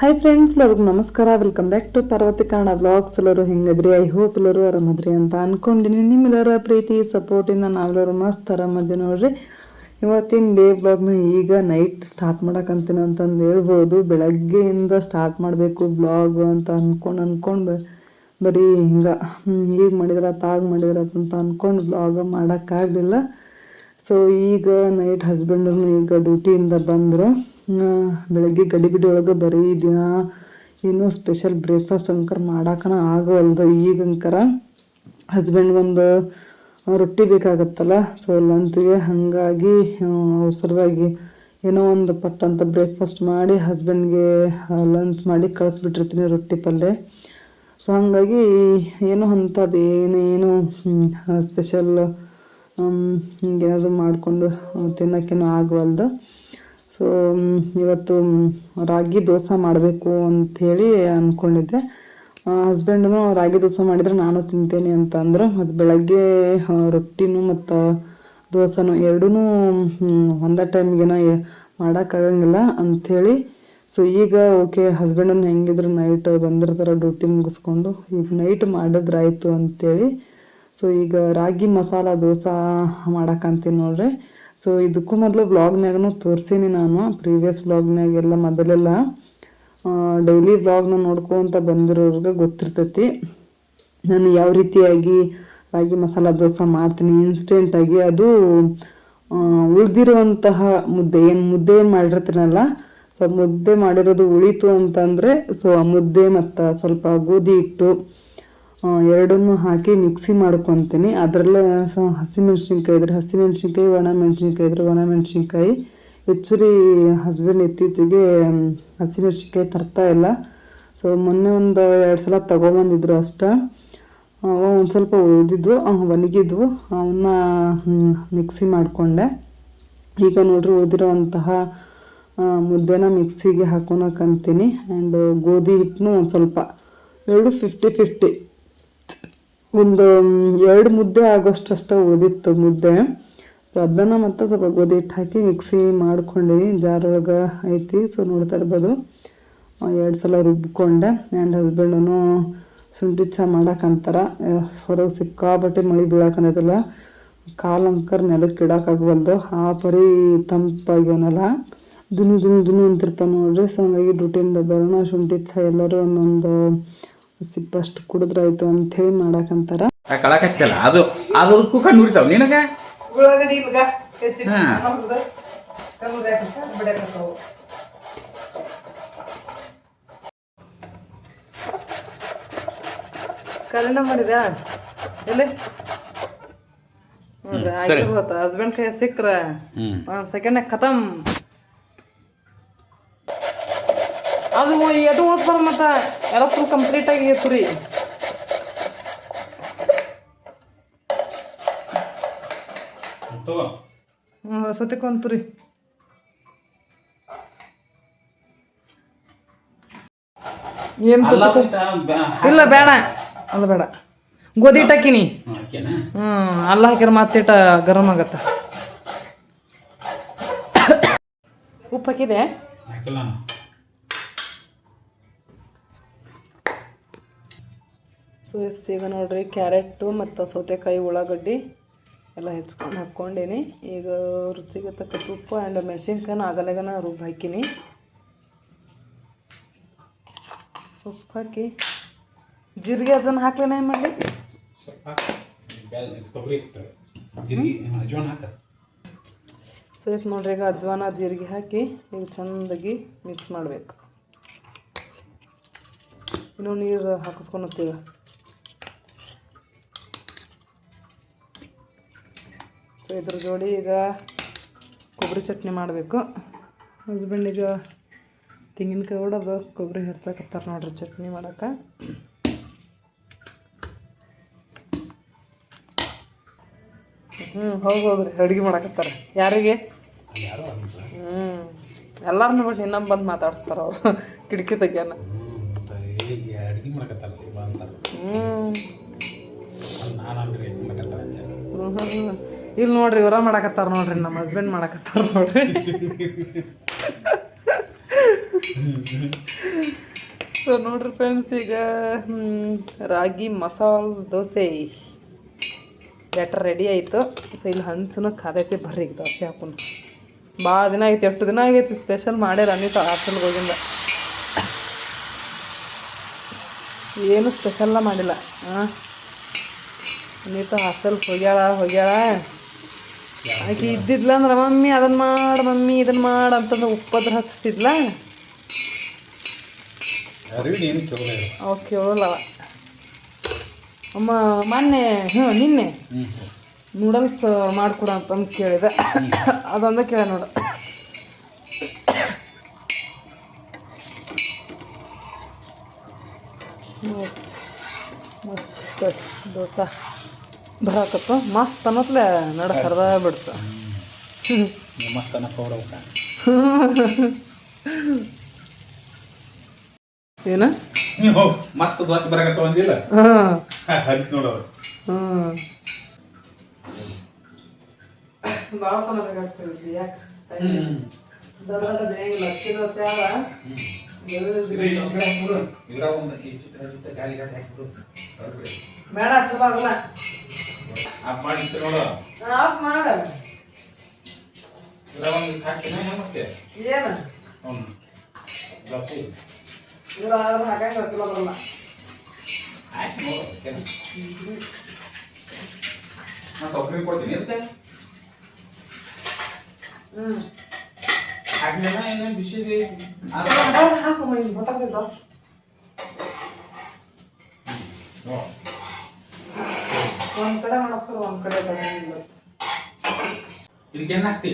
Hi friends ಎಲ್ಲರಿಗೂ ನಮಸ್ಕಾರ. Welcome back to Parvathi Kannada vlogs ಎಲ್ಲರೂ ಹೆಂಗದ್ರಿ? ಐ ಹೋಪ್ ಎಲ್ಲರೂ ಆರಾಮದ್ರಿ ಅಂತ ಅಂದ್ಕೊಂಡಿನಿ ನಿಮ್ಮೆಲ್ಲರ ಪ್ರೀತಿ ಸಪೋರ್ಟಿಂದ ನಾವೆಲ್ಲರೂ ಮಸ್ತ್ ಆರಾಮದ್ದಿ ನೋಡ್ರಿ. ಇವತ್ತಿನ ಡೇ ಬ್ಲಾಗ್ನ ಈಗ ನೈಟ್ ಸ್ಟಾರ್ಟ್ ಮಾಡಕ್ಕಂತೀನಿ ಅಂತಂದು ಹೇಳ್ಬೋದು. ಬೆಳಗ್ಗೆಯಿಂದ ಸ್ಟಾರ್ಟ್ ಮಾಡಬೇಕು ಬ್ಲಾಗ್ ಅಂತ ಅಂದ್ಕೊಂಡು ಅಂದ್ಕೊಂಡು ಬರೀ ಹಿಂಗೆ ಹೀಗೆ ಮಾಡಿದ್ರ ತಾಗ ಮಾಡಿದ್ರ ಅಂತ ಅಂದ್ಕೊಂಡು ಬ್ಲಾಗ್ ಮಾಡೋಕ್ಕಾಗಲಿಲ್ಲ ಸೊ ಈಗ ನೈಟ್ ಹಸ್ಬೆಂಡೂ ಈಗ ಡ್ಯೂಟಿಯಿಂದ ಬಂದರು. ಬೆಳಗ್ಗೆ ಗಡಿಬಿಡಿ ಒಳಗೆ ಬರೀ ದಿನ ಏನೋ ಸ್ಪೆಷಲ್ ಬ್ರೇಕ್ಫಾಸ್ಟ್ ಅಂಕರ್ ಮಾಡಾಕನ ಆಗವಲ್ದು. ಈಗಂಕರ ಹಸ್ಬೆಂಡ್ ಒಂದು ರೊಟ್ಟಿ ಬೇಕಾಗತ್ತಲ್ಲ ಸೊ ಲಂಚ್ಗೆ ಹಾಗಾಗಿ ಅವಸರವಾಗಿ ಏನೋ ಒಂದು ಪಟ್ಟಂತ ಬ್ರೇಕ್ಫಾಸ್ಟ್ ಮಾಡಿ ಹಸ್ಬೆಂಡ್ಗೆ ಲಂಚ್ ಮಾಡಿ ಕಳಿಸ್ಬಿಟ್ಟಿರ್ತೀನಿ ರೊಟ್ಟಿ ಪಲ್ಯ ಸೊ ಹಾಗಾಗಿ ಏನೋ ಅಂಥದ್ದು ಏನೇನು ಸ್ಪೆಷಲ್ ಹಿಂಗೇನಾದರೂ ಮಾಡಿಕೊಂಡು ತಿನ್ನೋಕ್ಕೇನೋ ಆಗವಲ್ದು. ಸೊ ಇವತ್ತು ರಾಗಿ ದೋಸೆ ಮಾಡಬೇಕು ಅಂಥೇಳಿ ಅಂದ್ಕೊಂಡಿದ್ದೆ ಹಸ್ಬೆಂಡನು ರಾಗಿ ದೋಸೆ ಮಾಡಿದರೆ ನಾನು ತಿಂತೇನೆ ಅಂತ ಅಂದರು ಮತ್ತು ಬೆಳಗ್ಗೆ ರೊಟ್ಟಿನೂ ಮತ್ತು ದೋಸೆನೂ ಎರಡೂ ಒಂದೇ ಟೈಮ್ಗೇನೋ ಮಾಡೋಕ್ಕಾಗಂಗಿಲ್ಲ ಅಂಥೇಳಿ. ಸೊ ಈಗ ಓಕೆ, ಹಸ್ಬೆಂಡನ್ನು ಹೆಂಗಿದ್ರು ನೈಟ್ ಬಂದಿರ್ತಾರೆ ಡ್ಯೂಟಿ ಮುಗಿಸ್ಕೊಂಡು. ಈಗ ನೈಟ್ ಮಾಡಿದ್ರಾಯ್ತು ಅಂಥೇಳಿ. ಸೊ ಈಗ ರಾಗಿ ಮಸಾಲ ದೋಸೆ ಮಾಡೋಕ್ಕಂತೀನಿ ನೋಡ್ರಿ. ಸೊ ಇದಕ್ಕೂ ಮೊದಲು ವ್ಲಾಗ್ನಾಗೂ ತೋರಿಸೀನಿ ನಾನು ಪ್ರೀವಿಯಸ್ ವ್ಲಾಗ್ನಾಗೆಲ್ಲ ಮೊದಲೆಲ್ಲ. ಡೈಲಿ ವ್ಲಾಗ್ನ ನೋಡ್ಕೊಂತ ಬಂದಿರೋರ್ಗೆ ಗೊತ್ತಿರ್ತೈತಿ. ನಾನು ಯಾವ ರೀತಿಯಾಗಿ ರಾಗಿ ಮಸಾಲ ದೋಸೆ ಮಾಡ್ತೀನಿ ಇನ್ಸ್ಟೆಂಟಾಗಿ ಅದು ಉಳಿದಿರುವಂತಹ ಮುದ್ದೆ, ಏನು ಮುದ್ದೆ ಏನು ಮಾಡಿರ್ತೀನಲ್ಲ ಸೊ ಮುದ್ದೆ ಮಾಡಿರೋದು ಉಳಿತು ಅಂತಂದರೆ ಸೊ ಆ ಮುದ್ದೆ ಮತ್ತು ಸ್ವಲ್ಪ ಗೋಧಿ ಹಿಟ್ಟು ಎರಡನ್ನೂ ಹಾಕಿ ಮಿಕ್ಸಿ ಮಾಡ್ಕೊತೀನಿ. ಅದರಲ್ಲೇ ಹಸಿ ಹಸಿಮೆಣ್ಸಿನ್ಕಾಯಿ ಇದ್ರೆ ಹಸಿಮೆಣ್ಸಿನ್ಕಾಯಿ ಒಣ ಮೆಣಸಿನ್ಕಾಯಿ ಇದ್ರೆ ಒಣ ಮೆಣಸಿನ್ಕಾಯಿ ಹೆಚ್ಚುರಿ ಹಸ್ಬೆಂಡ್ ಇತ್ತೀಚೆಗೆ ಹಸಿಮೆಣ್ಸಿನ್ಕಾಯಿ ತರ್ತಾ ಇಲ್ಲ. ಸೊ ಮೊನ್ನೆ ಒಂದು ಎರಡು ಸಲ ತಗೊಬಂದಿದ್ರು ಅಷ್ಟೇ. ಒಂದು ಸ್ವಲ್ಪ ಉಳಿದಿದ್ವು ಒಣಗಿದ್ವು. ಅವನ್ನ ಮಿಕ್ಸಿ ಮಾಡಿಕೊಂಡೆ. ಈಗ ನೋಡ್ರಿ ಉಳಿದಿರೋವಂತಹ ಮುದ್ದೆನ ಮಿಕ್ಸಿಗೆ ಹಾಕೊಳಕ್ಕಂತೀನಿ ಆ್ಯಂಡ್ ಗೋಧಿ ಹಿಟ್ಟನ್ನು ಒಂದು ಸ್ವಲ್ಪ, ಎರಡು ಫಿಫ್ಟಿ ಫಿಫ್ಟಿ ಒಂದು ಎರಡು ಮುದ್ದೆ ಆಗೋಷ್ಟು ಅಷ್ಟೇ ಉಳಿದಿತ್ತು ಮುದ್ದೆ. ಸೊ ಅದನ್ನು ಮತ್ತೆ ಸ್ವಲ್ಪ ಗೋಧಿ ಹಿಟ್ಟು ಹಾಕಿ ಮಿಕ್ಸಿ ಮಾಡ್ಕೊಂಡಿನಿ. ಜಾರೊಳಗೆ ಐತಿ. ಸೊ ನೋಡ್ತಾ ಇರ್ಬೋದು. ಎರಡು ಸಲ ರುಬ್ಬಿಕೊಂಡೆ ಆ್ಯಂಡ್ ಹಸ್ಬೆಂಡನು ಶುಂಠಿ ಚಹಾ ಮಾಡಕ್ಕಂತಾರ ಹೊರಗೆ ಸಿಕ್ಕಾಪಟ್ಟೆ ಮಳೆ ಬೀಳಕ್ಕಂತಲ್ಲ ಕಾಲು ಅಂಕರ್ ನೆಲಕ್ಕೆ ಇಡೋಕ್ಕಾಗಬಲ್ದು ಆ ಪರಿ ತಂಪಾಗ್ಯವನಲ್ಲ ದುನು ದುನು ದುನು ಅಂತಿರ್ತಾವೆ ನೋಡ್ರಿ. ಸೊ ಹಂಗಾಗಿ ಡ್ಯೂಟಿಯಿಂದ ಬರೋಣ. ಶುಂಠಿ ಚಹಾ ಎಲ್ಲರೂ ಒಂದೊಂದು ಸಿಪ್ಪಷ್ಟು ಕುಡಿದ್ರಾಯ್ತು ಅಂಥೇಳಿ ಮಾಡಕ್ಕಂತಾರ ಕಳಕತ್ತಲ್ಲ ಅದು ಅದು ಕುಕ್ಕ ನುರಿತಾವ ನಿನಗ. ಕಲ್ಯಾಣ ಮಾಡಿದ ಎಲ್ಲಿ? ಹಸ್ಬೆಂಡ್ ಕೈ ಸಿಕ್ಕ್ರ ಹ್ಮ್. ಒಂದ್ ಸೆಕೆಂಡ್ ಖತಮ್. ಅದು ಎಟು ಉಳಿಸ್ಬಾರ್ದು ಮತ್ತ. ಎಲ್ಲ ಫುಲ್ ಕಂಪ್ಲೀಟ್ ಆಗಿ ತುರಿ ಸತಿಕೊಂದ್ ತುರಿ ಏನ್ ಇಲ್ಲ ಬೇಡ. ಅಲ್ಲ ಬೇಡ. ಗೋಧಿ ಹಿಟ್ಟು ಹಾಕಿನಿ. ಹ್ಮ್ ಅಲ್ಲ ಹಾಕಿರ ಮತ್ತಿಟ ಗರಂ ಆಗತ್ತ. ಉಪ್ಪು ಹಾಕಿದೆ ಸೊ ಎಸ್ ಈಗ ನೋಡ್ರಿ ಕ್ಯಾರೆಟು ಮತ್ತು ಸೌತೆಕಾಯಿ ಉಳ್ಳಾಗಡ್ಡಿ ಎಲ್ಲ ಹೆಚ್ಕೊಂಡು ಹಾಕ್ಕೊಂಡೇನಿ. ಈಗ ರುಚಿಗೆ ತಕ್ಕಷ್ಟು ಉಪ್ಪು ಆ್ಯಂಡ್ ಮೆಣಸಿನ್ಕಾಯಿನ ಆಗಲೆಗನ ರುಬ್ಬಿ ಹಾಕಿನಿ. ಉಪ್ಪು ಹಾಕಿ ಜೀರಿಗೆ ಅಜನ್ ಹಾಕ್ಲೇನ ಏನು ಮಾಡಿ ಸೊ ಎಸ್ ನೋಡ್ರಿ ಈಗ ಅಜ್ವಾನ ಜೀರಿಗೆ ಹಾಕಿ ಈಗ ಚೆಂದಾಗಿ ಮಿಕ್ಸ್ ಮಾಡಬೇಕು. ಇನ್ನು ನೀರು ಹಾಕಿಸ್ಕೊಂಡು ಸೊ ಇದ್ರ ಜೋಡಿ ಈಗ ಕೊಬ್ಬರಿ ಚಟ್ನಿ ಮಾಡಬೇಕು. ಹಸ್ಬೆಂಡ್ ಈಗ ತೆಂಗಿನಕಾಯಿ ಹೊಡೋದು ಕೊಬ್ಬರಿ ಹೆರ್ಚಾಕತ್ತಾರ ನೋಡ್ರಿ ಚಟ್ನಿ ಮಾಡಕ್ಕೆ ಹ್ಞೂ ಹೋಗಿ ಹೋಗ್ರಿ ಅಡುಗೆ ಮಾಡಕತ್ತಾರ. ಯಾರಿಗೆ? ಹ್ಞೂ ಎಲ್ಲಾರನ್ನು ಬಿಟ್ಟು ಇನ್ನೊಂದು ಬಂದು ಮಾತಾಡ್ತಾರ ಅವರು. ಕಿಟಕಿ ತೆಗಿಯೋಣ ಹ್ಞೂ ಇಲ್ಲಿ ನೋಡ್ರಿ ಇವರ ಮಾಡಾಕತ್ತಾರ ನೋಡ್ರಿ ನಮ್ಮ ಹಸ್ಬೆಂಡ್ ಮಾಡಾಕತ್ತಾರ ನೋಡ್ರಿ. ಸೊ ನೋಡ್ರಿ ಫ್ರೆಂಡ್ಸ್ ಈಗ ರಾಗಿ, ಮಸಾಲ, ದೋಸೆ ಬೆಟರ್ ರೆಡಿ ಆಯಿತು. ಸೊ ಇಲ್ಲಿ ಹಂಚನ ಕಾದೈತಿ ಬರ್ರಿ ಈಗ ದೋಸೆ ಹಾಕೊಂಡು ಭಾಳ ದಿನ ಆಗೈತಿ, ಎಷ್ಟು ದಿನ ಆಗೈತಿ ಸ್ಪೆಷಲ್ ಮಾಡ್ಯಾರ ಅನಿತ ಹಾಸ್ಟೆಲ್ಗೆ ಹೋಗಿಂದ. ಏನು ಸ್ಪೆಷಲ್ಲ ಮಾಡಿಲ್ಲ. ಹಾಂ, ಅನಿತ ಹಾಸ್ಟೆಲ್ಗೆ ಹೋಗ್ಯಾಳ ಹೋಗ್ಯಾಳ. ಆಕೆ ಇದ್ದಿದ್ಲ ಅಂದ್ರೆ ಮಮ್ಮಿ ಅದನ್ನು ಮಾಡು ಮಮ್ಮಿ ಇದನ್ನು ಮಾಡು ಅಂತಂದು ಉಪ್ಪದ್ರ ಹಚ್ತಿದ್ಲ. ಕೇಳಲ್ಲ ಅಮ್ಮ ಮೊನ್ನೆ ಹ್ಞೂ ನಿನ್ನೆ ನೂಡಲ್ಸ್ ಮಾಡಿಕೊಡು ಅಂತಂದು ಕೇಳಿದೆ. ಅದೊಂದು ಕೇಳ ನೋಡು. ನೋಡ್. ಮಸ್ತ್ ದೋಸೆ. ಬರಾಕತ್ತ ಮಸ್ತ್ ಅನ್ನತ್ಲೆ ನಡ ಕರ್ದ ಬಿಡ್ತ. ಮಸ್ತ್ ಏನ? ಮಸ್ತ್ ದೋಸೆ ಬರಕತ್ತ ಹಂಗೆ ನೋಡೋರು ಭಾಳ ತನ ಬೇಕಾಗ್ತದೆ ಯಾಕೆ? ದೊಡ್ಡ ದೊಡ್ಡ ದೋಸೆ ಹೊರಗ್ಬಿಡು. ಬೇಡ ಚಲೋ ಆಗಲ್ಲ. ಆಫ್ ಮಾಡಿತ್ತು ನೋಡು. ಆಫ್ ಮಾಡ ಇದ್ರಾಗ ಒಂದು ಇಷ್ಟು ಏನು? ದೋಸೆ ಹಾಕಂಗ ಚಲೋ ಬರಲ್ಲ. ಹಾಕಿ ನೋಡು ಕೊಡ್ತೀನಿ ಇರುತ್ತೆ? ಹ್ಮ್. ಹಾಕಿದ್ರೆ ಏನೇನು ಬಿಸಿ ಹಾಕು ಗೊತ್ತಾಗ್ತದೆ ದೋಸೆ ಒಂದ್ ಕಡೆ ಮಾಡಕ್ರು ಒಂದ್ ಕಡೆ ಇದಕ್ಕೆ ಏನು ಹಾಕ್ತಿ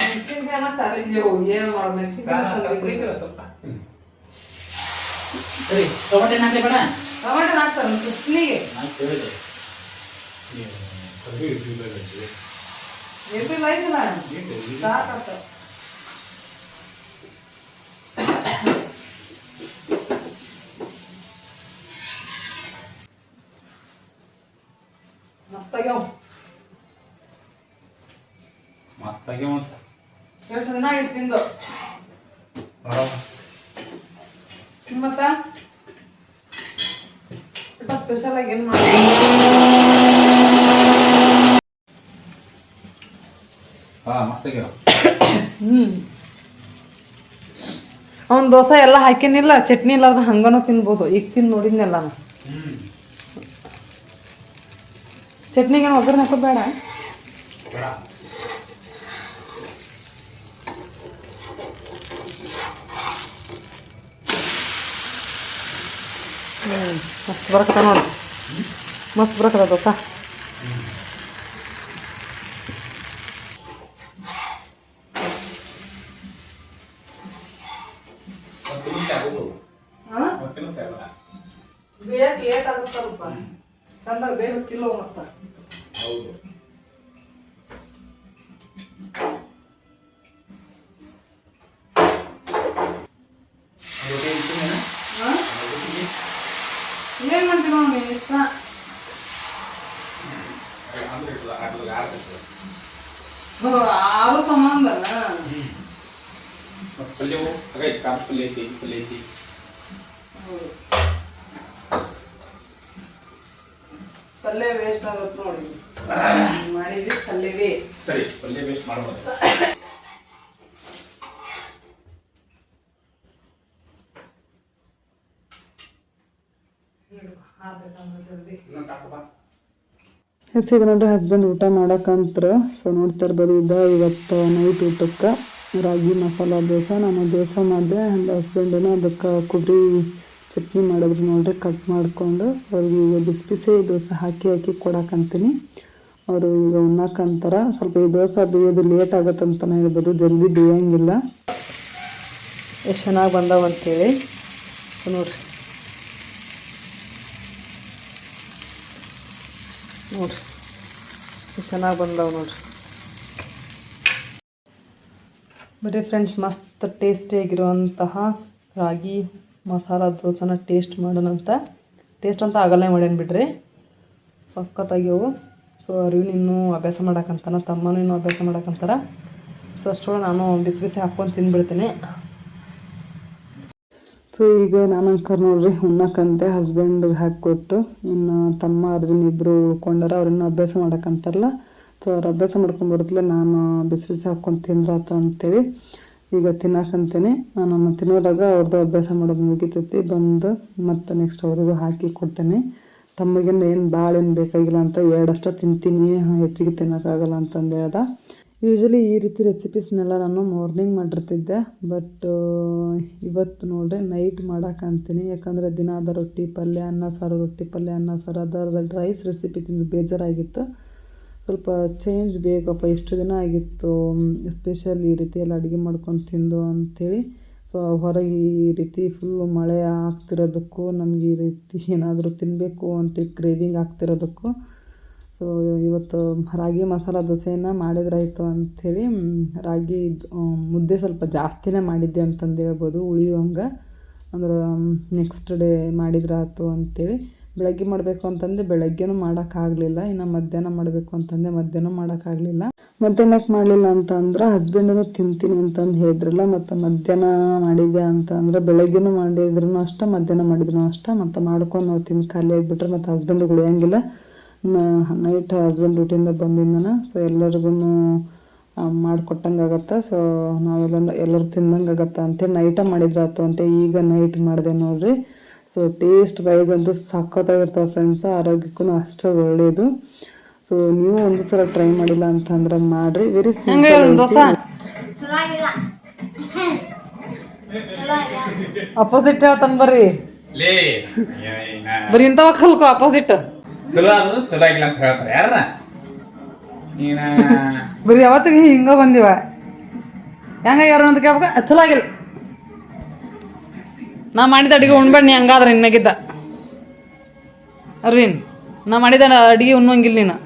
ಮೆಣಸಿನ್ಕಾಯನ ಕರಿಲೇವು ಏನ್ ಮಾಡ ಮೆಣಸಿನ್ಕಾಯ ಸ್ವಲ್ಪ? ಸರಿ ಟೊಮೆಟೊ ಹಾಕ್ಲಿ ಬೇಡ ಟೊಮೆಟೊ ಹಾಕ್ತಾರೆ ಚಟ್ನಿಗೆ ಐತಲ್ಲ ಸಾಕಾಗ್ತದೆ ಮಸ್ತಾಗಿ ಅಂತ ಎಷ್ಟು ದಿನ ಆಗಿತ್ತು ತಿಂದು. ಮತ್ತ ಸ್ಪೆಷಲ್ ಆಗಿ ಏನು ಮಾಡಿ ಹಾ ಮಸ್ತಾಗಿ ಹ್ಮ್. ಅವ್ನ ದೋಸೆ ಎಲ್ಲ ಹಾಕಿನಿಲ್ಲ ಚಟ್ನಿ ಇಲ್ಲಾರ್ದ ಹಂಗನೂ ತಿನ್ಬೋದು. ಈಗ ತಿಂದು ನೋಡಿದ್ನೆಲ್ಲ ಚಟ್ನಿಗೆ ಒಗ್ಗರಣೆ ಹಾಕೋದು ಬೇಡ. ಹ್ಞೂ ಮಸ್ತ್ ಬರಕತ್ತ ನೋಡಿ. ಮಸ್ತ್ ಬರಕತ್ತ ದೋಸೆ ಪಲ್ಯ ಐತಿ ಪಲ್ಯ ಐತಿ ಪಲ್ಯ ವೇಸ್ಟ್ ಆಗುತ್ತೆ ನೋಡಿ. ಮಾಡಿದ್ವಿ ಪಲ್ಯ ವೇಸ್ಟ್ ಸರಿ ಪಲ್ಯ ಬೇಸ್ಟ್ ಮಾಡ್ಬೋದು. ಹೆಸಿಗೆ ನೋಡ್ರಿ ಹಸ್ಬೆಂಡ್ ಊಟ ಮಾಡಕ್ಕಂತ್ರ ಸೊ ನೋಡ್ತಾ ಇರ್ಬೋದು ಇದ ಇವತ್ತು ನೈಟ್ ಊಟಕ್ಕೆ. ರಾಗಿ, ಮಸಾಲ, ದೋಸೆ. ನಾನು ದೋಸೆ ಮಾಡಿದೆ. ಆ್ಯಂಡ್ ಹಸ್ಬೆಂಡನ್ನು ಅದಕ್ಕೆ ಕೊಬ್ಬರಿ ಚಟ್ನಿ ಮಾಡಿದ್ರು ನೋಡ್ರಿ ಕಟ್ ಮಾಡಿಕೊಂಡು. ಸೊ ಅವ್ರಿಗೆ ಈಗ ಬಿಸಿ ಬಿಸಿ ದೋಸೆ ಹಾಕಿ ಹಾಕಿ ಕೊಡಕ್ಕಂತೀನಿ ಅವರು ಈಗ ಉಣ್ಣಕ್ಕಂತಾರ ಸ್ವಲ್ಪ ಈ ದೋಸೆ ಬೇಯೋದು ಲೇಟ್ ಆಗುತ್ತೆ ಆಗತ್ತಂತಲೇ ಹೇಳ್ಬೋದು. ಜಲ್ದಿ ಬೇಯಂಗಿಲ್ಲ. ಎಷ್ಟು ಚೆನ್ನಾಗಿ ಬಂದಾವ ಅಂತೇಳಿ. ನೋಡ್ರಿ. ನೋಡ್ರಿ. ಎಷ್ಟು ಚೆನ್ನಾಗಿ ಬಂದವು ನೋಡ್ರಿ. ಬರೀ ಫ್ರೆಂಡ್ಸ್ ಮಸ್ತ್ ಟೇಸ್ಟಿಯಾಗಿರುವಂತಹ ರಾಗಿ, ಮಸಾಲ, ದೋಸೆನ ಟೇಸ್ಟ್ ಮಾಡೋಣಂತ ಟೇಸ್ಟ್ ಅಂತ ಆಗಲ್ಲೇ ಮಾಡ್ಯಾನ್ ಬಿಡ್ರಿ. ಸಖತ್ತಾಗ್ಯವು ಸೊ ಅರಿವಿನ ಇನ್ನೂ ಅಭ್ಯಾಸ ಮಾಡಕ್ಕಂತಾನ ತಮ್ಮನೂ ಇನ್ನೂ ಅಭ್ಯಾಸ ಮಾಡಕ್ಕಂತಾರ ಸೊ ಅಷ್ಟೊಳಗೆ ನಾನು ಬಿಸಿ ಬಿಸಿ ಹಾಕ್ಕೊಂಡು ತಿಂದ್ಬಿಡ್ತೀನಿ ಸೊ ಈಗ ನಾನು ಅಂಕರ್ ನೋಡ್ರಿ ಉಣ್ಣಕ್ಕಂತೆ ಹಸ್ಬೆಂಡ್ಗೆ ಹಾಕಿಕೊಟ್ಟು, ಇನ್ನು ತಮ್ಮ ಅರ್ವಿನ್ ಇಬ್ಬರು ಉಳ್ಕೊಂಡಾರ ಅವ್ರನ್ನ ಅಭ್ಯಾಸ ಮಾಡಕ್ಕಂತಾರಲ್ಲ ಸೊ ಅವ್ರು ಅಭ್ಯಾಸ ಮಾಡ್ಕೊಂಡು ಬರುತ್ತಲೇ ನಾನು ಬಿಸಿ ಬಿಸಿ ಹಾಕ್ಕೊಂಡು ತಿಂದ್ರಾತು ಅಂತೇಳಿ ಈಗ ತಿನ್ನಕಂತೇನೆ. ನಾನು ತಿನ್ನೋದಾಗ ಅವ್ರದ್ದು ಅಭ್ಯಾಸ ಮಾಡೋದು ಮುಗಿತೈತಿ. ಬಂದು ಮತ್ತು ನೆಕ್ಸ್ಟ್ ಅವ್ರಿಗೂ ಹಾಕಿ ಕೊಡ್ತೇನೆ. ತಮ್ಮಗೇನು ಏನು ಭಾಳ ಏನು ಬೇಕಾಗಿಲ್ಲ ಅಂತ ಎರಡಷ್ಟ ತಿಂತೀನಿ ಹೆಚ್ಚಿಗೆ ತಿನ್ನೋಕ್ಕಾಗಲ್ಲ ಅಂತಂದು ಹೇಳ್ದ. ಯೂಶ್ವಲಿ ಈ ರೀತಿ ರೆಸಿಪೀಸ್ನೆಲ್ಲ ನಾನು ಮಾರ್ನಿಂಗ್ ಮಾಡಿರ್ತಿದ್ದೆ. ಬಟ್ ಇವತ್ತು ನೋಡ್ರಿ ನೈಟ್ ಮಾಡೋಕ್ಕಂತೀನಿ ಯಾಕಂದರೆ ದಿನ ಅದ ರೊಟ್ಟಿ ಪಲ್ಯ, ಅನ್ನ ಸಾರು, ರೊಟ್ಟಿ ಪಲ್ಯ, ಅನ್ನ ಸಾರು ಅದರ ರೈಸ್ ರೆಸಿಪಿ ತಿಂದು ಬೇಜಾರಾಗಿತ್ತು. ಸ್ವಲ್ಪ ಚೇಂಜ್ ಬೇಕಪ್ಪ ಎಷ್ಟು ದಿನ ಆಗಿತ್ತು ಎಸ್ಪೆಷಲ್ ಈ ರೀತಿ ಎಲ್ಲ ಅಡುಗೆ ಮಾಡ್ಕೊಂಡು ತಿಂದು ಅಂಥೇಳಿ ಸೊ ಹೊರಗೆ ಈ ರೀತಿ ಫುಲ್ಲು ಮಳೆ ಆಗ್ತಿರೋದಕ್ಕೂ ನಮಗೆ ಈ ರೀತಿ ಏನಾದರೂ ತಿನ್ನಬೇಕು ಅಂತ ಕ್ರೇವಿಂಗ್ ಆಗ್ತಿರೋದಕ್ಕೂ ಸೊ ಇವತ್ತು ರಾಗಿ ಮಸಾಲ ದೋಸೆಯನ್ನು ಮಾಡಿದ್ರಾಯಿತು ಅಂಥೇಳಿ ರಾಗಿ ಮುದ್ದೆ ಸ್ವಲ್ಪ ಜಾಸ್ತಿನೇ ಮಾಡಿದ್ದೆ ಅಂತಂದು ಹೇಳ್ಬೋದು, ಉಳಿಯುವಂಗೆ. ಅಂದ್ರೆ ನೆಕ್ಸ್ಟ್ ಡೇ ಮಾಡಿದ್ರಾಯ್ತು ಅಂಥೇಳಿ ಬೆಳಗ್ಗೆ ಮಾಡಬೇಕು ಅಂತಂದೆ ಬೆಳಗ್ಗೆನೂ ಮಾಡೋಕ್ಕಾಗಲಿಲ್ಲ ಇನ್ನು ಮಧ್ಯಾಹ್ನ ಮಾಡಬೇಕು ಅಂತಂದೆ ಮಧ್ಯಾಹ್ನ ಮಾಡೋಕ್ಕಾಗಲಿಲ್ಲ ಮಧ್ಯಾಹ್ನಕ್ಕೆ ಮಾಡಲಿಲ್ಲ ಅಂತಂದ್ರೆ ಹಸ್ಬೆಂಡನು ತಿಂತೀನಿ ಅಂತಂದು ಹೇಳಿದ್ರಲ್ಲ, ಮತ್ತು ಮಧ್ಯಾಹ್ನ ಮಾಡಿದೆ ಅಂತ ಅಂದ್ರೆ ಬೆಳಗ್ಗೆನೂ ಮಾಡಿದ್ರು ಅಷ್ಟೇ, ಮಧ್ಯಾಹ್ನ ಮಾಡಿದ್ರು ಅಷ್ಟೇ, ಮತ್ತು ಮಾಡ್ಕೊಂಡು ನಾವು ತಿಂದು ಖಾಲಿ ಆಗಿಬಿಟ್ರೆ ಮತ್ತು ಹಸ್ಬೆಂಡಿಗೆ ಉಳಿಯಂಗಿಲ್ಲ. ನೈಟ್ ಹಸ್ಬೆಂಡ್ ಡ್ಯೂಟಿಯಿಂದ ಬಂದಿಂದನ ಸೊ ಎಲ್ಲರಿಗೂ ಮಾಡಿಕೊಟ್ಟಂಗೆ ಆಗತ್ತೆ ಸೊ ನಾವೆಲ್ಲ ಎಲ್ಲರೂ ತಿಂದಂಗೆ ಆಗತ್ತೆ ಅಂತೇಳಿ ನೈಟ ಮಾಡಿದ್ರಾತು ಅಂತ ಈಗ ನೈಟ್ ಮಾಡಿದೆ ನೋಡ್ರಿ. ಸೊ ಟೇಸ್ಟ್ ವೈಸ್ ಅಂತೂ ಸಖತ್ತಾಗಿರ್ತಾವೆ ಫ್ರೆಂಡ್ಸ್ ಆರೋಗ್ಯಕ್ಕೂ ಅಷ್ಟೇ ಒಳ್ಳೆಯದು ಸೊ ನೀವು ಒಂದು ಸಲ ಟ್ರೈ ಮಾಡಿಲ್ಲ ಅಂತಂದ್ರೆ ಮಾಡ್ರಿ. ವೆರಿ ಸಿಂಪಲ್ ಅಪೋಸಿಟ್ ಹೇಳ್ತಾನೆ ಬರ್ರಿ. ಲೇ ಬರೀ ಇಂಥವ ಕಲ್ಕೋ ಅಪೋಸಿಟ್ ಚಲೋ ಆದ್ರು ಚಲೋ ಆಗಿಲ್ಲ ಅಂತ ಹೇಳ್ತಾರೆ ಯಾರ ನೀನ ಬರೀ ಯಾವತ್ತಿಗೆ ಹಿಂಗ ಬಂದಿವ. ಹೆಂಗ ಯಾರು ಅಂತ ಕೇಳ್ಬೇಕು? ಚಲೋ ಆಗಿಲ್ಲ. ನಾ ಮಾಡಿದ ಅಡಿಗೆ ಉಣ್ಬೇಡ ನೀ ಹಂಗಾದ್ರೆ ಇನ್ನಾಗಿದ್ದ ಅರ್ವಿನ್ ನಾ ಮಾಡಿದ ಅಡುಗೆ ಉಣ್ಣಂಗಿಲ್ಲ ನೀನು.